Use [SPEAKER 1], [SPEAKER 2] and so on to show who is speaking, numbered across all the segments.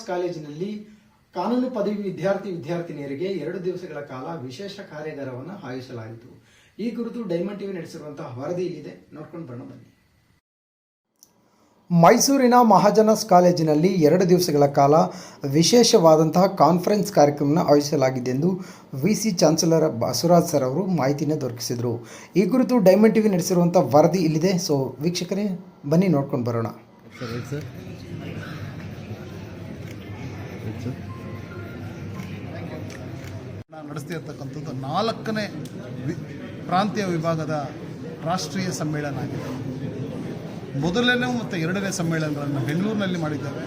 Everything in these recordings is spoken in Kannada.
[SPEAKER 1] ಕಾಲೇಜಿನಲ್ಲಿ ಕಾನೂನು ಪದವಿ ವಿದ್ಯಾರ್ಥಿ ವಿದ್ಯಾರ್ಥಿನಿಯರಿಗೆ ಎರಡು ದಿವಸಗಳ ಕಾಲ ವಿಶೇಷ ಕಾರ್ಯಾಗಾರವನ್ನು ಆಯೋಜಿಸಲಾಯಿತು. ಈ ಕುರಿತು ಡೈಮಂಡ್ ಟಿವಿ ನಡೆಸಿರುವಂತಹ ವರದಿ ಇಲ್ಲಿದೆ. ನೋಡ್ಕೊಂಡು ಬರೋಣ, ಬನ್ನಿ. ಮೈಸೂರಿನ ಮಹಾಜನಸ್ ಕಾಲೇಜಿನಲ್ಲಿ ಎರಡು ದಿವಸಗಳ ಕಾಲ ವಿಶೇಷವಾದಂತಹ ಕಾನ್ಫರೆನ್ಸ್ ಕಾರ್ಯಕ್ರಮನ ಆಯೋಜಿಸಲಾಗಿದೆ ಎಂದು V C chancellor Basavaraj sir ಅವರು ಮಾಹಿತಿಯನ್ನು ದೊರಕಿಸಿದರು. ಈ ಕುರಿತು ಡೈಮಂಡ್ ಟಿವಿ ನಡೆಸಿರುವಂಥ ವರದಿ ಇಲ್ಲಿದೆ. ಸೊ ವೀಕ್ಷಕರೇ, ಬನ್ನಿ, ನೋಡ್ಕೊಂಡು ಬರೋಣ.
[SPEAKER 2] ನಾನು ನಡೆಸ್ತಿರ್ತಕ್ಕಂಥದ್ದು ನಾಲ್ಕನೇ ವಿ ಪ್ರಾಂತೀಯ ವಿಭಾಗದ ರಾಷ್ಟ್ರೀಯ ಸಮ್ಮೇಳನ ಆಗಿದೆ. ಮೊದಲನೇ ಮತ್ತು ಎರಡನೇ ಸಮ್ಮೇಳನಗಳನ್ನು ಬೆಂಗಳೂರಿನಲ್ಲಿ ಮಾಡಿದ್ದೇವೆ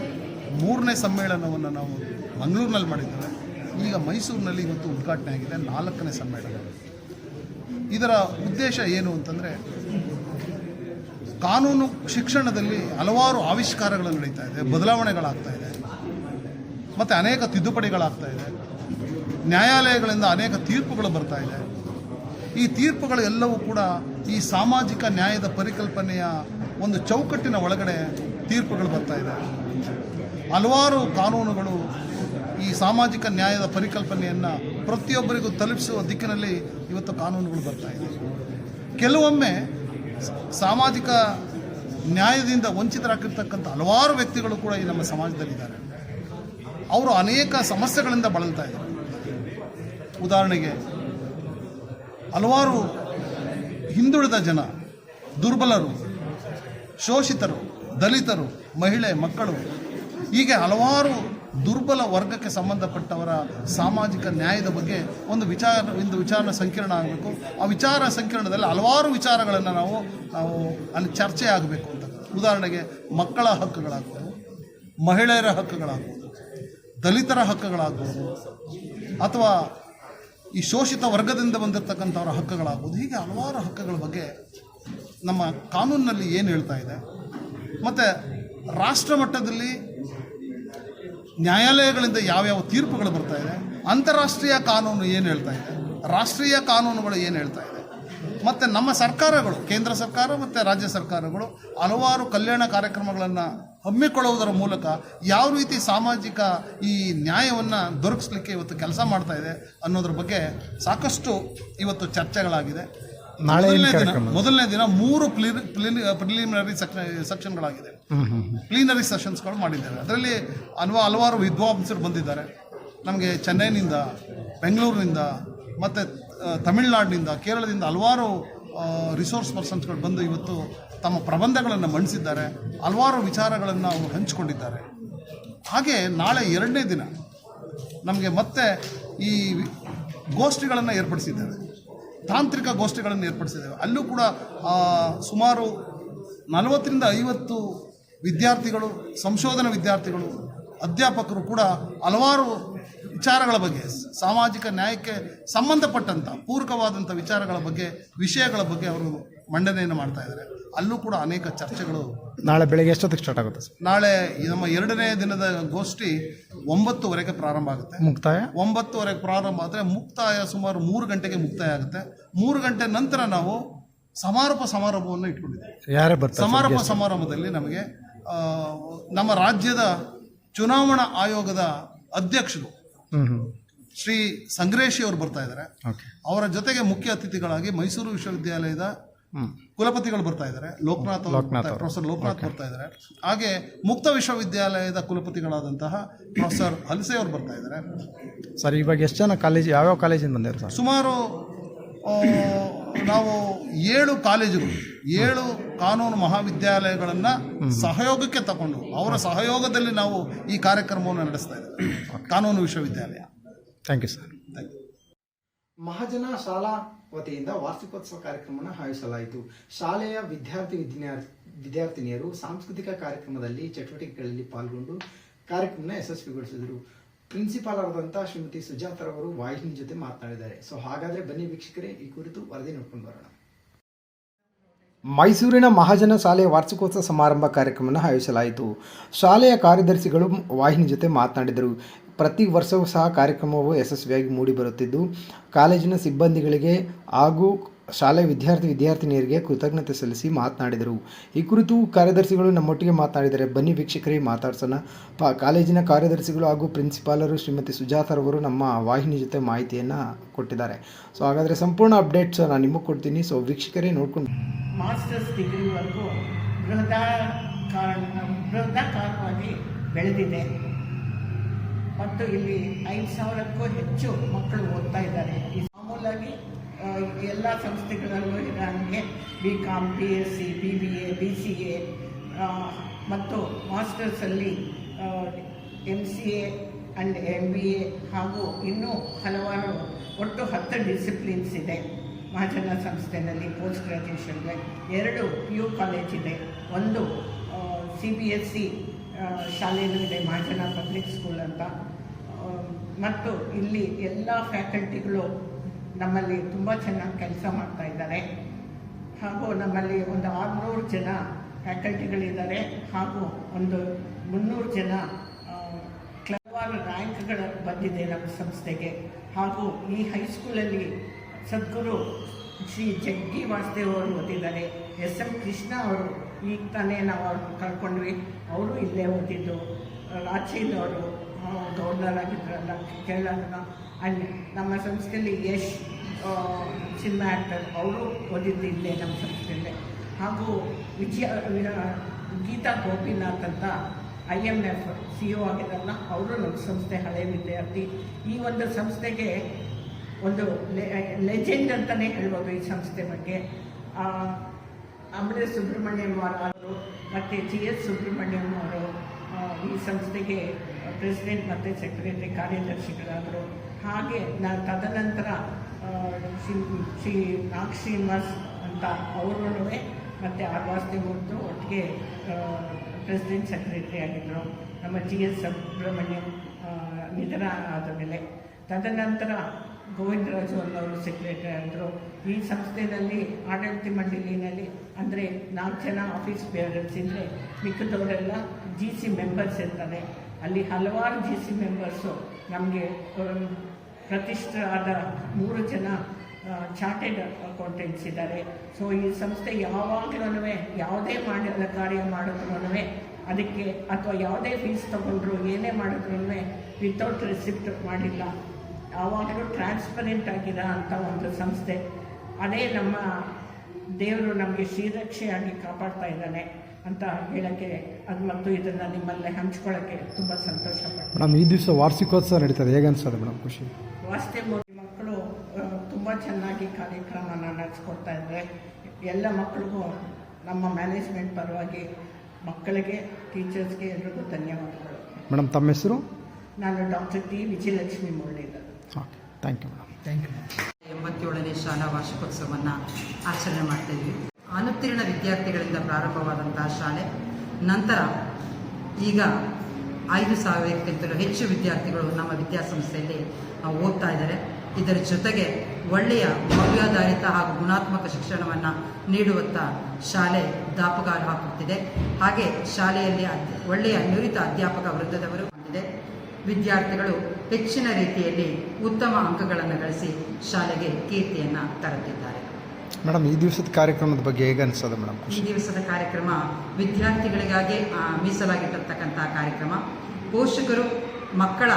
[SPEAKER 2] ಮೂರನೇ ಸಮ್ಮೇಳನವನ್ನು ನಾವು ಮಂಗಳೂರಿನಲ್ಲಿ ಮಾಡಿದ್ದೇವೆ. ಈಗ ಮೈಸೂರಿನಲ್ಲಿ ಇವತ್ತು ಉದ್ಘಾಟನೆ ಆಗಿದೆ, ನಾಲ್ಕನೇ ಸಮ್ಮೇಳನ. ಇದರ ಉದ್ದೇಶ ಏನು ಅಂತಂದರೆ, ಕಾನೂನು ಶಿಕ್ಷಣದಲ್ಲಿ ಹಲವಾರು ಆವಿಷ್ಕಾರಗಳು ನಡೀತಾ ಇದೆ, ಬದಲಾವಣೆಗಳಾಗ್ತಾ ಇದೆ. ಮತ್ತು ಅನೇಕ ತಿದ್ದುಪಡಿಗಳಾಗ್ತಾ ಇದೆ. ನ್ಯಾಯಾಲಯಗಳಿಂದ ಅನೇಕ ತೀರ್ಪುಗಳು ಬರ್ತಾ ಇದೆ. ಈ ತೀರ್ಪುಗಳು ಎಲ್ಲವೂ ಕೂಡ ಈ ಸಾಮಾಜಿಕ ನ್ಯಾಯದ ಪರಿಕಲ್ಪನೆಯ ಒಂದು ಚೌಕಟ್ಟಿನ ಒಳಗಡೆ ತೀರ್ಪುಗಳು ಬರ್ತಾ ಇದೆ. ಹಲವಾರು ಕಾನೂನುಗಳು ಈ ಸಾಮಾಜಿಕ ನ್ಯಾಯದ ಪರಿಕಲ್ಪನೆಯನ್ನು ಪ್ರತಿಯೊಬ್ಬರಿಗೂ ತಲುಪಿಸುವ ದಿಕ್ಕಿನಲ್ಲಿ ಇವತ್ತು ಕಾನೂನುಗಳು ಬರ್ತಾ ಇದೆ. ಕೆಲವೊಮ್ಮೆ ಸಾಮಾಜಿಕ ನ್ಯಾಯದಿಂದ ವಂಚಿತರಾಗಿರ್ತಕ್ಕಂಥ ಹಲವಾರು ವ್ಯಕ್ತಿಗಳು ಕೂಡ ಈ ನಮ್ಮ ಸಮಾಜದಲ್ಲಿದ್ದಾರೆ. ಅವರು ಅನೇಕ ಸಮಸ್ಯೆಗಳಿಂದ ಬಳಲ್ತಾ ಇದ್ದಾರೆ. ಉದಾಹರಣೆಗೆ, ಹಲವಾರು ಹಿಂದುಳಿದ ಜನ, ದುರ್ಬಲರು, ಶೋಷಿತರು, ದಲಿತರು, ಮಹಿಳೆ, ಮಕ್ಕಳು, ಹೀಗೆ ಹಲವಾರು ದುರ್ಬಲ ವರ್ಗಕ್ಕೆ ಸಂಬಂಧಪಟ್ಟವರ ಸಾಮಾಜಿಕ ನ್ಯಾಯದ ಬಗ್ಗೆ ಒಂದು ವಿಚಾರ ಒಂದು ವಿಚಾರ ಸಂಕಿರಣ ಆಗಬೇಕು. ಆ ವಿಚಾರ ಸಂಕಿರಣದಲ್ಲಿ ಹಲವಾರು ವಿಚಾರಗಳನ್ನು ನಾವು ನಾವು ಅಲ್ಲಿ ಚರ್ಚೆ ಆಗಬೇಕು ಅಂತ. ಉದಾಹರಣೆಗೆ, ಮಕ್ಕಳ ಹಕ್ಕುಗಳಾಗ್ಬೋದು, ಮಹಿಳೆಯರ ಹಕ್ಕುಗಳಾಗ್ಬೋದು. ದಲಿತರ ಹಕ್ಕುಗಳಾಗ್ಬೋದು ಅಥವಾ ಈ ಶೋಷಿತ ವರ್ಗದಿಂದ ಬಂದಿರತಕ್ಕಂಥವ್ರ ಹಕ್ಕುಗಳಾಗ್ಬೋದು ಹೀಗೆ ಹಲವಾರು ಹಕ್ಕುಗಳ ಬಗ್ಗೆ ನಮ್ಮ ಕಾನೂನಿನಲ್ಲಿ ಏನು ಹೇಳ್ತಾ ಇದೆ. ಮತ್ತು ರಾಷ್ಟ್ರ ಮಟ್ಟದಲ್ಲಿ ನ್ಯಾಯಾಲಯಗಳಿಂದ ಯಾವ್ಯಾವ ತೀರ್ಪುಗಳು ಬರ್ತಾ ಇದೆ, ಅಂತಾರಾಷ್ಟ್ರೀಯ ಕಾನೂನು ಏನು ಹೇಳ್ತಾ ಇದೆ, ರಾಷ್ಟ್ರೀಯ ಕಾನೂನುಗಳು ಏನು ಹೇಳ್ತಾ ಇದೆ. ಮತ್ತು ನಮ್ಮ ಸರ್ಕಾರಗಳು ಕೇಂದ್ರ ಸರ್ಕಾರ ಮತ್ತು ರಾಜ್ಯ ಸರ್ಕಾರಗಳು ಹಲವಾರು ಕಲ್ಯಾಣ ಕಾರ್ಯಕ್ರಮಗಳನ್ನು ಹಮ್ಮಿಕೊಳ್ಳುವುದರ ಮೂಲಕ ಯಾವ ರೀತಿ ಸಾಮಾಜಿಕ ಈ ನ್ಯಾಯವನ್ನು ದೊರಕಿಸ್ಲಿಕ್ಕೆ ಇವತ್ತು ಕೆಲಸ ಮಾಡ್ತಾ ಇದೆ ಅನ್ನೋದ್ರ ಬಗ್ಗೆ ಸಾಕಷ್ಟು ಇವತ್ತು ಚರ್ಚೆಗಳಾಗಿದೆ. ಮೊದಲನೇ ದಿನ? ಮೊದಲನೇ ದಿನ ಮೂರು ಪ್ರಿಲಿಮಿನರಿ ಸೆಕ್ಷನ್ಗಳಾಗಿದೆ. ಪ್ಲೀನರಿ ಸೆಷನ್ಸ್ಗಳು ಮಾಡಿದ್ದಾರೆ. ಅದರಲ್ಲಿ ಅನ್ವ ಹಲವಾರು ವಿದ್ವಾಂಸರು ಬಂದಿದ್ದಾರೆ. ನಮಗೆ ಚೆನ್ನೈನಿಂದ ಬೆಂಗಳೂರಿನಿಂದ ಮತ್ತು ತಮಿಳುನಾಡಿನಿಂದ, ಕೇರಳದಿಂದ ಹಲವಾರು ರಿಸೋರ್ಸ್ ಪರ್ಸನ್ಸ್ಗಳು ಬಂದು ಇವತ್ತು ತಮ್ಮ ಪ್ರಬಂಧಗಳನ್ನು ಮಂಡಿಸಿದ್ದಾರೆ. ಹಲವಾರು ವಿಚಾರಗಳನ್ನು ಅವರು ಹಂಚಿಕೊಂಡಿದ್ದಾರೆ. ಹಾಗೆ ನಾಳೆ ಎರಡನೇ ದಿನ ನಮಗೆ ಮತ್ತೆ ಈ ಗೋಷ್ಠಿಗಳನ್ನು ಏರ್ಪಡಿಸಿದ್ದೇವೆ. ತಾಂತ್ರಿಕ ಗೋಷ್ಠಿಗಳನ್ನು ಏರ್ಪಡಿಸಿದ್ದೇವೆ. ಅಲ್ಲೂ ಕೂಡ ಸುಮಾರು ನಲವತ್ತರಿಂದ ಐವತ್ತು ವಿದ್ಯಾರ್ಥಿಗಳು, ಸಂಶೋಧನಾ ವಿದ್ಯಾರ್ಥಿಗಳು, ಅಧ್ಯಾಪಕರು ಕೂಡ ಹಲವಾರು ವಿಚಾರಗಳ ಬಗ್ಗೆ ಸಾಮಾಜಿಕ ನ್ಯಾಯಕ್ಕೆ ಸಂಬಂಧಪಟ್ಟಂಥ ಪೂರಕವಾದಂಥ ವಿಚಾರಗಳ ಬಗ್ಗೆ ವಿಷಯಗಳ ಬಗ್ಗೆ ಅವರು ಮಂಡನೆಯನ್ನು ಮಾಡ್ತಾ ಇದ್ದಾರೆ. ಅಲ್ಲೂ ಕೂಡ ಅನೇಕ ಚರ್ಚೆಗಳು
[SPEAKER 1] ನಾಳೆ ಬೆಳಗ್ಗೆ ಎಷ್ಟೊತ್ತಿಗೆ ಸ್ಟಾರ್ಟ್ ಆಗುತ್ತೆ
[SPEAKER 2] ನಾಳೆ ನಮ್ಮ ಎರಡನೇ ದಿನದ ಗೋಷ್ಠಿ ಒಂಬತ್ತುವರೆಗೆ ಪ್ರಾರಂಭ ಆಗುತ್ತೆ.
[SPEAKER 1] ಮುಕ್ತಾಯ?
[SPEAKER 2] ಒಂಬತ್ತುವರೆಗೆ ಪ್ರಾರಂಭ ಆದರೆ ಮುಕ್ತಾಯ ಸುಮಾರು ಮೂರು ಗಂಟೆಗೆ ಮುಕ್ತಾಯ ಆಗುತ್ತೆ. ಮೂರು ಗಂಟೆ ನಂತರ ನಾವು ಸಮಾರೋಪ ಸಮಾರಂಭವನ್ನು ಇಟ್ಕೊಂಡಿದ್ದೇವೆ.
[SPEAKER 1] ಯಾರೇ ಬರ್ತಾರೆ
[SPEAKER 2] ಸಮಾರೋಪ ಸಮಾರಂಭದಲ್ಲಿ ನಮಗೆ ನಮ್ಮ ರಾಜ್ಯದ ಚುನಾವಣಾ ಆಯೋಗದ ಅಧ್ಯಕ್ಷರು ಶ್ರೀ ಸಂಗ್ರೇಶಿ ಅವರು ಬರ್ತಾ ಇದ್ದಾರೆ ಅವರ ಜೊತೆಗೆ ಮುಖ್ಯ ಅತಿಥಿಗಳಾಗಿ ಮೈಸೂರು ವಿಶ್ವವಿದ್ಯಾಲಯದ ಕುಲಪತಿಗಳು ಬರ್ತಾ ಇದ್ದಾರೆ ಲೋಕನಾಥ್ ಪ್ರೊಫೆಸರ್ ಲೋಕನಾಥ್ ಬರ್ತಾ ಇದ್ದಾರೆ ಹಾಗೆ ಮುಕ್ತ ವಿಶ್ವವಿದ್ಯಾಲಯದ ಕುಲಪತಿಗಳಾದಂತಹ ಪ್ರೊಫೆಸರ್ ಹಲಸೆ ಅವರು ಬರ್ತಾ ಇದ್ದಾರೆ
[SPEAKER 1] ಸರ್ ಇವಾಗ ಎಷ್ಟು ಜನ ಕಾಲೇಜ್ ಯಾವ್ಯಾವ ಕಾಲೇಜಿಂದ ಬಂದಿದ್ದಾರೆ
[SPEAKER 2] ಸುಮಾರು ನಾವು ಏಳು ಕಾಲೇಜುಗಳು. ಏಳು ಕಾನೂನು ಮಹಾವಿದ್ಯಾಲಯಗಳನ್ನು ಸಹಯೋಗಕ್ಕೆ ತಗೊಂಡು ಅವರ ಸಹಯೋಗದಲ್ಲಿ ನಾವು ಈ ಕಾರ್ಯಕ್ರಮವನ್ನು ನಡೆಸ್ತಾ ಇದ್ದೇವೆ. ಕಾನೂನು ವಿಶ್ವವಿದ್ಯಾಲಯ.
[SPEAKER 1] Thank you sir. ಮಹಾಜನ ಶಾಲಾ ವತಿಯಿಂದ ವಾರ್ಷಿಕೋತ್ಸವ ಕಾರ್ಯಕ್ರಮವನ್ನು ಆಯೋಜಿಸಲಾಯಿತು. ಶಾಲೆಯ ವಿದ್ಯಾರ್ಥಿ ವಿದ್ಯಾರ್ಥಿ ವಿದ್ಯಾರ್ಥಿನಿಯರು ಸಾಂಸ್ಕೃತಿಕ ಕಾರ್ಯಕ್ರಮದಲ್ಲಿ ಚಟುವಟಿಕೆಗಳಲ್ಲಿ ಪಾಲ್ಗೊಂಡು ಕಾರ್ಯಕ್ರಮನ ಯಶಸ್ವಿಗೊಳಿಸಿದರು. ಪ್ರಿನ್ಸಿಪಾಲ್ ಆದಂತಹ ಶ್ರೀಮತಿ ಸುಜಾತರವರು ವಾಹಿನಿ ಜೊತೆ ಮಾತನಾಡಿದ್ದಾರೆ. ಸೊ ಹಾಗಾದ್ರೆ ಬನ್ನಿ ವೀಕ್ಷಕರೇ ಈ ಕುರಿತು ವರದಿ ನೋಡ್ಕೊಂಡು ಬರೋಣ. ಮೈಸೂರಿನ ಮಹಾಜನ ಶಾಲೆಯ ವಾರ್ಷಿಕೋತ್ಸವ ಸಮಾರಂಭ ಕಾರ್ಯಕ್ರಮವನ್ನು ಆಯೋಜಿಸಲಾಯಿತು. ಶಾಲೆಯ ಕಾರ್ಯದರ್ಶಿಗಳು ವಾಹಿನಿ ಜೊತೆ ಮಾತನಾಡಿದರು. ಪ್ರತಿ ವರ್ಷವೂ ಸಹ ಕಾರ್ಯಕ್ರಮವು ಯಶಸ್ವಿಯಾಗಿ ಮೂಡಿಬರುತ್ತಿದ್ದು, ಕಾಲೇಜಿನ ಸಿಬ್ಬಂದಿಗಳಿಗೆ ಹಾಗೂ ಶಾಲೆ ವಿದ್ಯಾರ್ಥಿ ವಿದ್ಯಾರ್ಥಿನಿಯರಿಗೆ ಕೃತಜ್ಞತೆ ಸಲ್ಲಿಸಿ ಮಾತನಾಡಿದರು. ಈ ಕುರಿತು ಕಾರ್ಯದರ್ಶಿಗಳು ನಮ್ಮೊಟ್ಟಿಗೆ ಮಾತನಾಡಿದರೆ ಬನ್ನಿ ವೀಕ್ಷಕರೇ ಮಾತಾಡ್ಸೋಣ. ಪ ಕಾಲೇಜಿನ ಕಾರ್ಯದರ್ಶಿಗಳು ಹಾಗೂ ಪ್ರಿನ್ಸಿಪಾಲರು ಶ್ರೀಮತಿ ಸುಜಾತರವರು ನಮ್ಮ ವಾಹಿನಿ ಜೊತೆ ಮಾಹಿತಿಯನ್ನು ಕೊಟ್ಟಿದ್ದಾರೆ. ಸೊ ಹಾಗಾದರೆ ಸಂಪೂರ್ಣ ಅಪ್ಡೇಟ್ಸ್ ನಾನು ನಿಮಗೆ ಕೊಡ್ತೀನಿ. ಸೊ ವೀಕ್ಷಕರೇ ನೋಡ್ಕೊಂಡು.
[SPEAKER 3] ಮಾಸ್ಟರ್ಸ್ ಡಿಗ್ರಿವರೆಗೂ ಬೆಳೆದಿದೆ. ಮತ್ತು ಇಲ್ಲಿ ಐದು ಸಾವಿರಕ್ಕೂ ಹೆಚ್ಚು ಮಕ್ಕಳು ಓದ್ತಾ ಇದ್ದಾರೆ. ಎಲ್ಲ ಸಂಸ್ಥೆಗಳಲ್ಲೂ ಇರೋಂಗೆ B com B S C B B A B C A ಮತ್ತು ಮಾಸ್ಟರ್ಸಲ್ಲಿ M C A and M B A ಹಾಗೂ ಇನ್ನೂ ಹಲವಾರು ಒಟ್ಟು ಹತ್ತು ಡಿಸಿಪ್ಲಿನ್ಸ್ ಇದೆ. ಮಹಾಜನ ಸಂಸ್ಥೆನಲ್ಲಿ ಪೋಸ್ಟ್ ಗ್ರ್ಯಾಜುಯೇಷನ್ಗೆ ಎರಡು ಪಿ ಯು ಕಾಲೇಜ್ ಇದೆ. ಒಂದು ಸಿ ಬಿ ಎಸ್ ಸಿ ಶಾಲೆಯೂ ಇದೆ, ಮಹಾಜನ ಪಬ್ಲಿಕ್ ಸ್ಕೂಲ್ ಅಂತ. ಮತ್ತು ಇಲ್ಲಿ ಎಲ್ಲ ಫ್ಯಾಕಲ್ಟಿಗಳು ನಮ್ಮಲ್ಲಿ ತುಂಬ ಚೆನ್ನಾಗಿ ಕೆಲಸ ಮಾಡ್ತಾ ಇದ್ದಾರೆ. ಹಾಗೂ ನಮ್ಮಲ್ಲಿ ಒಂದು ಆರುನೂರು ಜನ ಫ್ಯಾಕಲ್ಟಿಗಳಿದ್ದಾರೆ. ಹಾಗೂ ಒಂದು ಮುನ್ನೂರು ಜನ ಹಲವಾರು ರ್ಯಾಂಕ್ಗಳು ಬಂದಿದೆ ನಮ್ಮ ಸಂಸ್ಥೆಗೆ. ಹಾಗೂ ಈ ಹೈಸ್ಕೂಲಲ್ಲಿ ಸದ್ಗುರು ಶ್ರೀ ಜಗ್ಗಿ ವಾಸುದೇವ್ ಅವರು ಓದಿದ್ದಾರೆ. ಎಸ್. ಎಂ. ಕೃಷ್ಣ ಅವರು ಈಗ ತಾನೇ ನಾವು ಅವ್ರನ್ನ ಕಳ್ಕೊಂಡ್ವಿ ಅವರು ಇಲ್ಲೇ ಓದಿದ್ದು. ರಾಚೀಲ್ ಅವರು ಗವರ್ನರ್ ಕೇಳಲ್ಲ ಅಲ್ಲಿ ನಮ್ಮ ಸಂಸ್ಥೆಯಲ್ಲಿ ಯಶ್ ಸಿನಿಮಾ ಆ್ಯಕ್ಟರ್ ಅವರು ಓದಿದ್ದು ಇಲ್ಲೇ ನಮ್ಮ ಸಂಸ್ಥೆಯಲ್ಲಿ. ಹಾಗೂ ವಿಜಯ ಗೀತಾ ಗೋಪಿನಾಥ್ ಅಂತ I M F C O ಆಗಿರಲ್ಲ ಅವರು ನಮ್ಮ ಸಂಸ್ಥೆ ಹಳೆ ವಿದ್ಯಾರ್ಥಿ. ಈ ಒಂದು ಸಂಸ್ಥೆಗೆ ಒಂದು ಲೆಜೆಂಡ್ ಅಂತಲೇ ಹೇಳ್ಬೋದು ಈ ಸಂಸ್ಥೆ ಬಗ್ಗೆ. ಆ, ಅಮರೇಶ್ ಸುಬ್ರಹ್ಮಣ್ಯಂ ಅವರು ಮತ್ತು ಜಿ ಎಸ್ ಸುಬ್ರಹ್ಮಣ್ಯಂ ಅವರು ಈ ಸಂಸ್ಥೆಗೆ ಪ್ರೆಸಿಡೆಂಟ್ ಮತ್ತು ಸೆಕ್ರೆಟರಿ ಕಾರ್ಯದರ್ಶಿಗಳಾದರು. ಹಾಗೆ ನಾನು ತದನಂತರ ಶ್ರೀ ಶ್ರೀ ನಾಗ್ ಅಂತ ಅವರು ಮತ್ತು ಆರ್ ವಾಸುದೇವ್ರದ್ದು ಒಟ್ಟಿಗೆ ಪ್ರೆಸಿಡೆಂಟ್ ಸೆಕ್ರೆಟರಿ ಆಗಿದ್ದರು ನಮ್ಮ ಜಿ ಎಸ್ ಸುಬ್ರಹ್ಮಣ್ಯಂ ನಿಧನ ಆದ ಮೇಲೆ. ತದನಂತರ ಗೋವಿಂದರಾಜು ಅನ್ನೋರು ಸೆಕ್ರೆಟರಿ ಆದರು. ಈ ಸಂಸ್ಥೆಯಲ್ಲಿ ಆಡಳಿತ ಮಂಡಳಿನಲ್ಲಿ ಅಂದರೆ ನಾಲ್ಕು ಜನ ಆಫೀಸ್ ಬೇರರ್ಸ್ ಇದ್ದರೆ ಮಿಕ್ಕದವರೆಲ್ಲ ಜಿ ಸಿ ಮೆಂಬರ್ಸ್ ಇರ್ತಾರೆ. ಅಲ್ಲಿ ಹಲವಾರು ಜಿ ಸಿ ಮೆಂಬರ್ಸು ನಮಗೆ ಪ್ರತಿಷ್ಠಾದ ಮೂರು ಜನ ಚಾರ್ಟೆಡ್ ಅಕೌಂಟೆಂಟ್ಸ್ ಇದ್ದಾರೆ. ಸೊ, ಈ ಸಂಸ್ಥೆ ಯಾವಾಗಲೂ ಯಾವುದೇ ಮಾಡಿ ಕಾರ್ಯ ಮಾಡಿದ್ರು ಅದಕ್ಕೆ ಅಥವಾ ಯಾವುದೇ ಫೀಸ್ ತೊಗೊಂಡ್ರು ಏನೇ ಮಾಡಿದ್ರು ವಿತೌಟ್ ರಿಸಿಪ್ಟ್ ಮಾಡಿಲ್ಲ. ಯಾವಾಗಲೂ ಟ್ರಾನ್ಸ್ಪರೆಂಟ್ ಆಗಿದೆ ಅಂತ ಒಂದು ಸಂಸ್ಥೆ. ಅದೇ ನಮ್ಮ ದೇವರು ನಮಗೆ ಶ್ರೀರಕ್ಷೆಯಾಗಿ ಕಾಪಾಡ್ತಾ ಇದ್ದಾನೆ. ಅಂತ ಹೇಳೋಕ್ಕೆ ಅದು ಮತ್ತು ಇದನ್ನು ನಿಮ್ಮಲ್ಲೇ ಹಂಚ್ಕೊಳ್ಳೋಕ್ಕೆ ತುಂಬ ಸಂತೋಷ ಪಡ್ತೀನಿ.
[SPEAKER 1] ಮೇಡಮ್ ಈ ದಿವಸ ವಾರ್ಷಿಕೋತ್ಸವ ನಡೀತದೆ. ಹೇಗೆ ಅನ್ಸೋದು ಮೇಡಮ್ ಖುಷಿ?
[SPEAKER 3] ವಾಸ್ತೇಮೂರ್ತಿ ಮಕ್ಕಳು ತುಂಬ ಚೆನ್ನಾಗಿ ಕಾರ್ಯಕ್ರಮನ ನಡೆಸ್ಕೊಡ್ತಾ ಇದ್ದಾರೆ. ಎಲ್ಲ ಮಕ್ಕಳಿಗೂ ನಮ್ಮ ಮ್ಯಾನೇಜ್ಮೆಂಟ್ ಪರವಾಗಿ ಮಕ್ಕಳಿಗೆ ಟೀಚರ್ಸ್ಗೆ ಎಲ್ರಿಗೂ ಧನ್ಯವಾದಗಳು.
[SPEAKER 1] ಮೇಡಮ್ ತಮ್ಮ ಹೆಸರು?
[SPEAKER 3] ನಾನು doctor T. Vijayalakshmi Muralidhar.
[SPEAKER 1] Okay thank you madam. Thank you
[SPEAKER 4] ಎಂಬತ್ತೇಳನೇ ಶಾಲಾ ವಾರ್ಷಿಕೋತ್ಸವವನ್ನು ಆಚರಣೆ ಮಾಡ್ತಾ ಅನುತ್ತೀರ್ಣ ವಿದ್ಯಾರ್ಥಿಗಳಿಂದ ಪ್ರಾರಂಭವಾದಂತಹ ಶಾಲೆ. ನಂತರ ಈಗ ಐದು ಸಾವಿರಕ್ಕಿಂತಲೂ ಹೆಚ್ಚು ವಿದ್ಯಾರ್ಥಿಗಳು ನಮ್ಮ ವಿದ್ಯಾಸಂಸ್ಥೆಯಲ್ಲಿ ಓದ್ತಾ ಇದ್ದಾರೆ. ಇದರ ಜೊತೆಗೆ ಒಳ್ಳೆಯ ಭವ್ಯಾಧಾರಿತ ಹಾಗೂ ಗುಣಾತ್ಮಕ ಶಿಕ್ಷಣವನ್ನು ನೀಡುವತ್ತ ಶಾಲೆ ದಾಪಗಾಲ ಹಾಕುತ್ತಿದೆ. ಹಾಗೆ ಶಾಲೆಯಲ್ಲಿ ಒಳ್ಳೆಯ ನುರಿತ ಅಧ್ಯಾಪಕ ವೃಂದದವರು ಹೊಂದಿದೆ. ವಿದ್ಯಾರ್ಥಿಗಳು ಹೆಚ್ಚಿನ ರೀತಿಯಲ್ಲಿ ಉತ್ತಮ ಅಂಕಗಳನ್ನು ಗಳಿಸಿ ಶಾಲೆಗೆ ಕೀರ್ತಿಯನ್ನು ತರುತ್ತಿದ್ದಾರೆ.
[SPEAKER 1] ಮೇಡಮ್ ಈ ದಿವಸದ ಕಾರ್ಯಕ್ರಮದ ಬಗ್ಗೆ ಹೇಗೆ ಅನಿಸೋದು ಮೇಡಮ್?
[SPEAKER 4] ಈ ದಿವಸದ ಕಾರ್ಯಕ್ರಮ ವಿದ್ಯಾರ್ಥಿಗಳಿಗಾಗಿ ಮೀಸಲಾಗಿಟ್ಟಿರ್ತಕ್ಕಂಥ ಕಾರ್ಯಕ್ರಮ. ಪೋಷಕರು ಮಕ್ಕಳ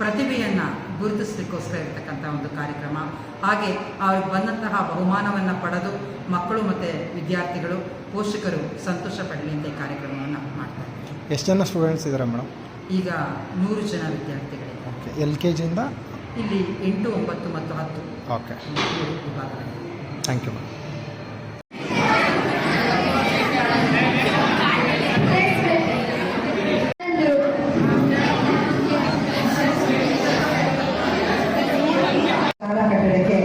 [SPEAKER 4] ಪ್ರತಿಭೆಯನ್ನು ಗುರುತಿಸಲಿಕ್ಕೋಸ್ಕರ ಇರತಕ್ಕಂಥ ಒಂದು ಕಾರ್ಯಕ್ರಮ. ಹಾಗೆ ಅವ್ರಿಗೆ ಬಂದಂತಹ ಬಹುಮಾನವನ್ನು ಪಡೆದು ಮಕ್ಕಳು ಮತ್ತು ವಿದ್ಯಾರ್ಥಿಗಳು ಪೋಷಕರು ಸಂತೋಷ ಪಡಲಿ ಅಂತ ಈ ಕಾರ್ಯಕ್ರಮವನ್ನು ಮಾಡ್ತಾ ಇದ್ದೀವಿ
[SPEAKER 1] ಎಷ್ಟು ಜನ ಸ್ಟೂಡೆಂಟ್ಸ್ ಇದ್ದಾರೆ ಮೇಡಮ್?
[SPEAKER 4] ಈಗ ನೂರು ಜನ ವಿದ್ಯಾರ್ಥಿಗಳಿದ್ದಾರೆ.
[SPEAKER 1] ಓಕೆ ಎಲ್ ಕೆ ಜಿಯಿಂದ?
[SPEAKER 4] ಇಲ್ಲಿ ಎಂಟು ಒಂಬತ್ತು ಮತ್ತು ಹತ್ತು.
[SPEAKER 1] ಓಕೆ ಥ್ಯಾಂಕ್ ಯು ಮೇಡಮ್
[SPEAKER 5] ಶಾಲಾ ಕಟ್ಟಡಕ್ಕೆ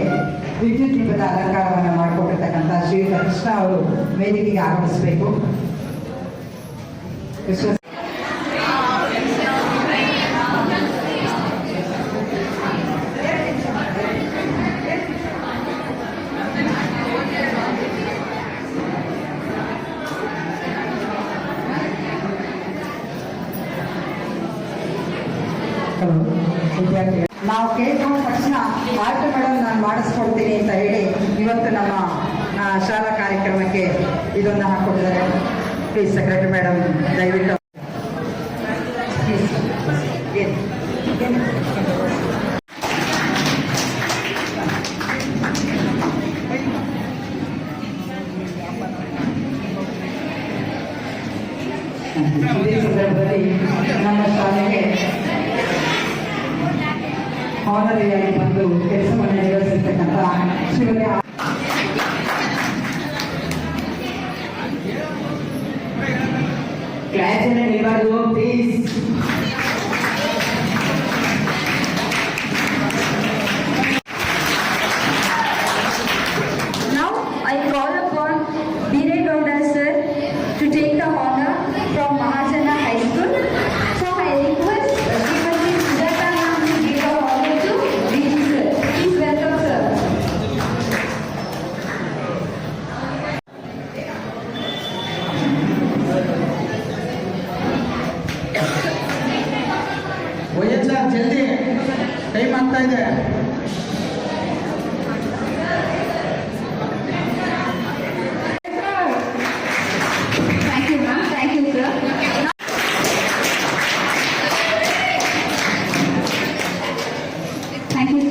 [SPEAKER 5] ವಿದ್ಯುತ್ ದೀಪದ
[SPEAKER 4] ತಕ್ಷಣ ಅವರು ವೇದಿಕೆಗೆ ಆಗಮಿಸಬೇಕು ವಿಶ್ವ ವಿದ್ಯಾರ್ಥಿಗಳು ನಾವು ಕೇಳ್ಕೊಂಡ ತಕ್ಷಣ ಆಯ್ತು ಮೇಡಮ್ ನಾನು ಮಾಡಿಸ್ಕೊಡ್ತೀನಿ ಅಂತ ಹೇಳಿ ಇವತ್ತು ನಮ್ಮ ಆ, ಶಾಲಾ ಕಾರ್ಯಕ್ರಮಕ್ಕೆ ಇದನ್ನು ಹಾಕೊಟ್ಟಿದ್ದಾರೆ ಪ್ಲೀಸ್ ಸೆಕ್ರೆಟರಿ ಮೇಡಮ್ ದಯವಿಟ್ಟು Please. ಏನು? ಏನು? ಇದೇ ಸಂದರ್ಭದಲ್ಲಿ ನಮ್ಮ ಶಾಲೆಗೆ ಆನರಿಯಾಗಿ ಬಂದು ಕೆಲಸವನ್ನು ನಿರ್ವಹಿಸಿರ್ತಕ್ಕಂಥ Shrimati
[SPEAKER 5] Catch and everyone, please.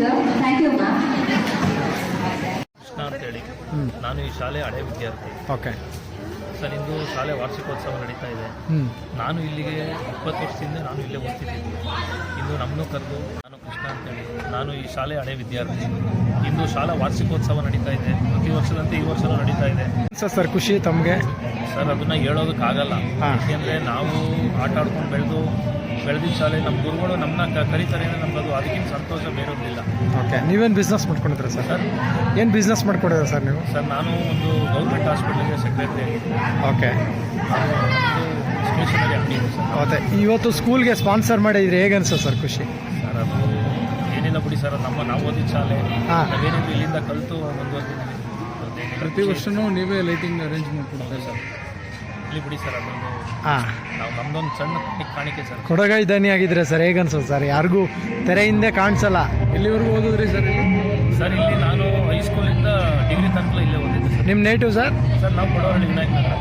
[SPEAKER 5] You ma'am.
[SPEAKER 6] Krishna ಅಂತೇಳಿ ನಾನು ಈ ಶಾಲೆ ಹಳೆ ವಿದ್ಯಾರ್ಥಿ.
[SPEAKER 1] ಓಕೆ
[SPEAKER 6] ಸರ್ ಇಂದು ಶಾಲೆ ವಾರ್ಷಿಕೋತ್ಸವ ನಡೀತಾ ಇದೆ. ನಾನು ಇಲ್ಲಿಗೆ ಇಪ್ಪತ್ತು ವರ್ಷದಿಂದ ನಾನು ಇಲ್ಲೇ ಓದ್ತಿದ್ದೀನಿ. ಇಂದು ನಮ್ಮನ್ನು ಕರೆದು ನಾನು ಕೃಷ್ಣ ಅಂತೇಳಿ ನಾನು ಈ ಶಾಲೆ ಹಳೆ ವಿದ್ಯಾರ್ಥಿ. ಇಂದು ಶಾಲಾ ವಾರ್ಷಿಕೋತ್ಸವ ನಡೀತಾ ಇದೆ. ಪ್ರತಿ ವರ್ಷದಂತೆ ಈ ವರ್ಷನೂ ನಡೀತಾ ಇದೆ.
[SPEAKER 1] ಸರ್ ಸರ್ ಖುಷಿ ತಮಗೆ.
[SPEAKER 6] ಸರ್ ಅದನ್ನ ಹೇಳೋದಕ್ಕಾಗಲ್ಲ.
[SPEAKER 1] ಆಗಲ್ಲ
[SPEAKER 6] ಯಾಕೆಂದರೆ ನಾವು ಆಟ ಆಡ್ಕೊಂಡು ಬೆಳೆದು ಬೆಳೆದಿದ್ದ ಶಾಲೆ ನಮ್ಮ ಗುರುಗಳು ನಮ್ಮನ್ನ ಕರೀತಾರೆ ನಮ್ಗೆ ಅದು ಅದಕ್ಕಿಂತ ಸಂತೋಷ ಬೇರೋದಿಲ್ಲ.
[SPEAKER 1] ಓಕೆ ನೀವೇನು ಬಿಸ್ನೆಸ್ ಮಾಡ್ಕೊಂಡಿದ್ರೆ ಸರ್?
[SPEAKER 6] ಸರ್.
[SPEAKER 1] ಏನು ಬಿಸ್ನೆಸ್ ಮಾಡ್ಕೊಂಡಿದ್ರೆ ಸರ್ ನೀವು?
[SPEAKER 6] ಸರ್ ನಾನು ಒಂದು ಗೌರ್ಮೆಂಟ್ ಹಾಸ್ಪಿಟ್ಲಿಗೆ ಸೆಕ್ರೆಟರಿ
[SPEAKER 1] ಓಕೆ
[SPEAKER 6] ಓಕೆ. ಒಂದು ಸ್ಟೇಷನರಿ ಅಂಗಡಿ ಇದೆ ಸರ್.
[SPEAKER 1] ಮತ್ತೆ ಇವತ್ತು ಸ್ಕೂಲ್ಗೆ ಸ್ಪಾನ್ಸರ್ ಮಾಡಿದ್ರೆ ಹೇಗೆ ಅನ್ಸುತ್ತೆ ಸರ್ ಖುಷಿ?
[SPEAKER 6] ಸರ್ ಅದು ಏನಿಲ್ಲ ಬಿಡಿ ಸರ್ ನಮ್ಮ ನಾವು ಓದಿದ ಶಾಲೆ. ನಾವೇನಿದ್ರು ಇಲ್ಲಿಂದ ಕಲಿತು ಒಂದು
[SPEAKER 7] ಪ್ರತಿ ವರ್ಷನೂ ನೀವೇ ಲೈಟಿಂಗ್ ಅರೇಂಜ್ ಮಾಡ್ಕೊಡ್ತೀರಾ
[SPEAKER 6] ಸರ್. ಇಲ್ಲಿ ಬಿಡಿ ಸರ್ ಅದೊಂದು
[SPEAKER 1] ಹಾಂ.
[SPEAKER 6] ನಾವು ನಮ್ದೊಂದು ಸಣ್ಣ ಕಾಣಿಕೆ ಸರ್.
[SPEAKER 1] ಕೊಡಗೈ ದಾನಿ ಆಗಿದ್ರೆ ಸರ್ ಹೇಗೆ ಅನ್ಸುತ್ತೆ ಸರ್? ಯಾರಿಗೂ ತೆರೆ ಹಿಂದೆ ಕಾಣಿಸಲ್ಲ.
[SPEAKER 7] ಎಲ್ಲಿವರೆಗೂ ಓದಿದ್ರಿ ಸರ್ ಇಲ್ಲಿ?
[SPEAKER 6] ಸರ್ ಇಲ್ಲಿ ನಾನು ಹೈಸ್ಕೂಲಿಂದ ಡಿಗ್ರಿ ತನಕ ಇಲ್ಲೇ ಓದಿದ್ದೆ ಸರ್.
[SPEAKER 1] ನಿಮ್ಮ ನೇಟಿವ್ ಸರ್?
[SPEAKER 6] ಸರ್ ನಾವು ಕೊಡೋರಲ್ಲಿ ವಿನಾಯಕ್ ನಗರ.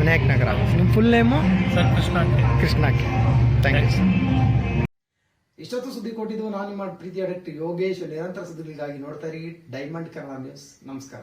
[SPEAKER 1] ವಿನಾಯಕ್ ನಗರ. ನಿಮ್ಮ full name
[SPEAKER 6] sir Krishna Krishna
[SPEAKER 1] ಕೃಷ್ಣಕ್ಕೆ thank you
[SPEAKER 6] sir
[SPEAKER 1] ಇಷ್ಟೊತ್ತು ಸುದ್ದಿ ಕೊಟ್ಟಿದ್ದು ನಾನು ನಿಮ್ಮ ಪ್ರೀತಿಯ ಡಾಕ್ಟರ್ ಯೋಗೇಶ್. ನಿರಂತರ ಸುದ್ದಿಗಳಿಗಾಗಿ ನೋಡ್ತಾ ಇರಿ. Diamond Kannada news. ನಮಸ್ಕಾರ.